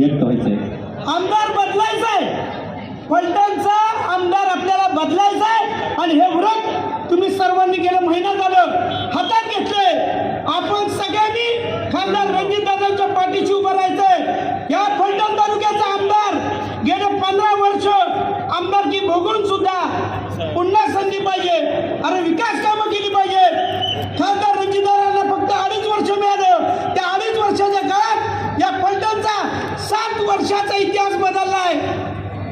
व्यक्त व्हायचंय आमदार बदलायचाय. पलटणचा आमदार आपल्याला बदलायचाय. आणि हे व्रत इतिहास बदललाय.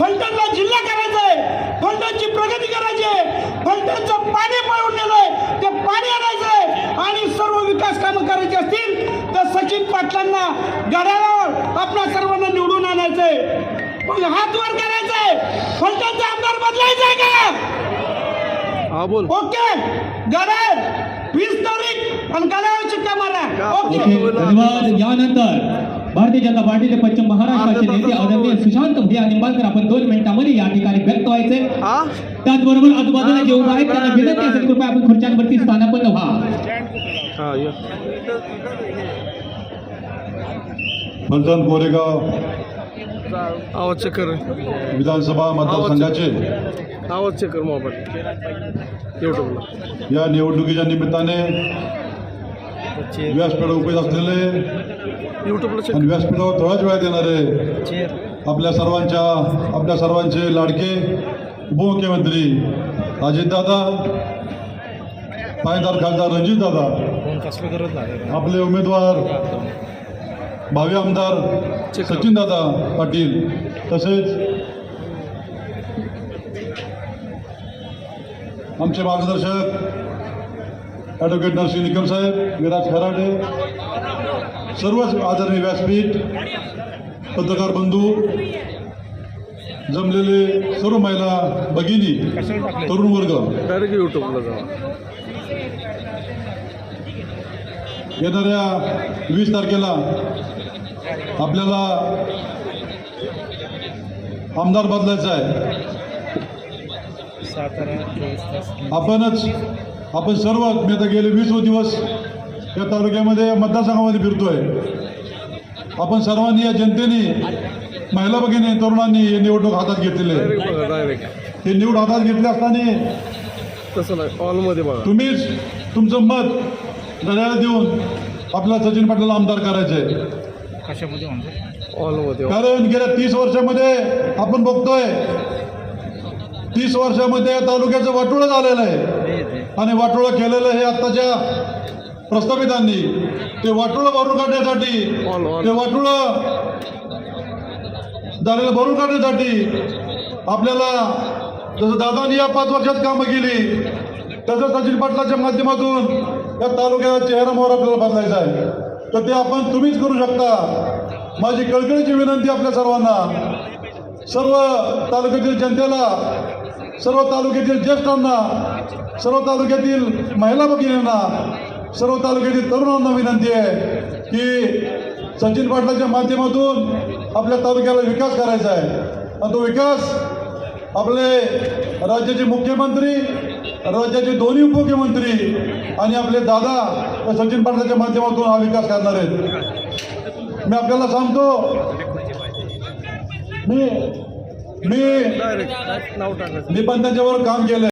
फलटणला जिल्हा करायचा आहे. फलटणची प्रगती करायची आहे. फलटणचं पाणी पळून नेलंय. ते पाणी आणायचंय आणि सर्व विकास कामं करायची असतील तर सचिन पाटलांना गडावर आपल्या सर्वांना निवडून आणायचंय मग हात वर करायचंय फलटणचा आमदार बदलायचा आहे का? हा बोल. ओके. गडावर वीस तारीख. आणि गडावर मारा. ओके. ओके. धन्यवाद. यानंतर भारतीय जनता पार्टीचे पश्चिम महाराष्ट्राचे नेते आदरणीय सुशांत भैया निंबाळकर आपण दोन मिनिटांमध्ये या ठिकाणी व्यक्त व्हायचे. त्याचबरोबर आजूबाजूला जे उभे आहेत त्यांना विनंती असेल कृपया आपण खुर्च्यांवरती स्थानापन्न व्हा. हा फलटण कोरेगाव आवाज चेक कर. विधानसभा मतदारसंघाचे. आवाज चेक कर मोबाईल. या निवडणुकीच्या निमित्ताने व्यासपीठ उपस्थित असलेले आणि व्यासपीठावर थोड्याच वेळात येणारे आपल्या सर्वांच्या आपल्या सर्वांचे लाडके उपमुख्यमंत्री अजितदादा पायदार खासदार रणजितदादा आपले उमेदवार भावी आमदार सचिनदादा पाटील तसेच आमचे मार्गदर्शक ॲडव्होकेट नरसिंह निकम साहेब विराज खराडे सर्वच आदरणीय व्यासपीठ पत्रकार बंधू जमलेले सर्व महिला भगिनी तरुण वर्ग. युट्यूबला येणाऱ्या वीस तारखेला आपल्याला आमदार बदलायचा आहे. आपणच आपण सर्व मी आता गेले वीस दिवस या तालुक्यामध्ये मतदारसंघामध्ये फिरतोय. आपण सर्वांनी या जनतेने महिला भगिनी तरुणांनी हे निवडणूक हातात घेतलेले आहे. हे निवड हातात घेतले असताना तुम्हीच तुमचं मत घड्याला देऊन आपल्याला सचिन पाटलाला आमदार करायचे कारण गेल्या तीस वर्षामध्ये आपण बघतोय तीस वर्षामध्ये या तालुक्याचं वाटोळं झालेलं आहे. आणि वाटोळं केलेलं हे आत्ताच्या प्रस्थापितांनी ते वाटोळं भरून काढण्यासाठी ते वाटोळं झालेलं भरून काढण्यासाठी आपल्याला जसं दादांनी या पाच वर्षात कामं केली तसं सचिन पाटलाच्या माध्यमातून या तालुक्याचा चेहरा मोहर आपल्याला बदलायचा आहे. तर ते आपण तुम्हीच करू शकता. माझी कळकळीची विनंती आपल्या सर्वांना. सर्व तालुक्यातील जनतेला सर्व तालुक्यातील ज्येष्ठांना सर्व तालुक्यातील महिला भगिनींना सर्व तालुक्यातील तरुणांना विनंती आहे की सचिन पाटलाच्या माध्यमातून आपल्या तालुक्याला विकास करायचा आहे. आणि तो विकास आपले राज्याचे मुख्यमंत्री राज्याचे दोन्ही उपमुख्यमंत्री आणि आपले दादा या सचिन पाटलाच्या माध्यमातून हा विकास करणार आहेत. मी आपल्याला सांगतो मी मी पण त्यांच्यावर काम केलं